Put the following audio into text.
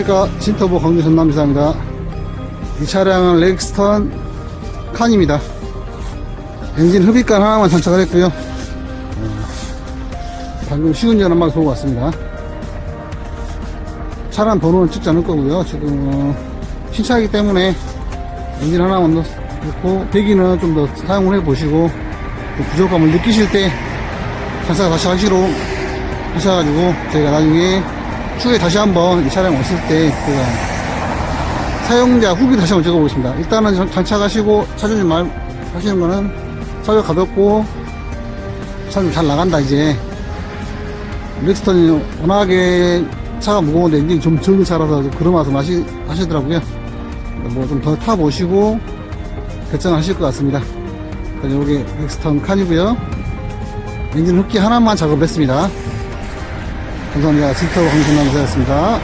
안녕하십니까. 진터보 광주 전남 이사입니다. 이 차량은 렉스턴 칸입니다. 엔진 흡입관 하나만 장착을 했고요. 어, 방금 시운전 한번 보고 왔습니다. 차량 번호는 찍지 않을 거고요. 지금 신차이기 때문에 엔진 하나만 넣고 배기는 좀 더 사용을 해 보시고 부족함을 느끼실 때 장착 다시 하시로 하셔가지고 저희가 나중에 추후에 다시 한번 이 차량 왔을 때 제가 사용자 후기 다시 한번 찍어보겠습니다. 일단은 장- 장착하시고 차주님 말 하시는 거는 차가 가볍고 차좀 잘 나간다 이제 렉스턴이 워낙에 차가 무거운데 엔진이 좀 적은 차라서 말씀 하시, 하시더라고요. 뭐 좀 더 타보시고 결정하실 것 같습니다. 여기 렉스턴 칸이고요. 엔진 흡기 하나만 작업을 했습니다. 감사합니다. 진터로 강신남사였습니다.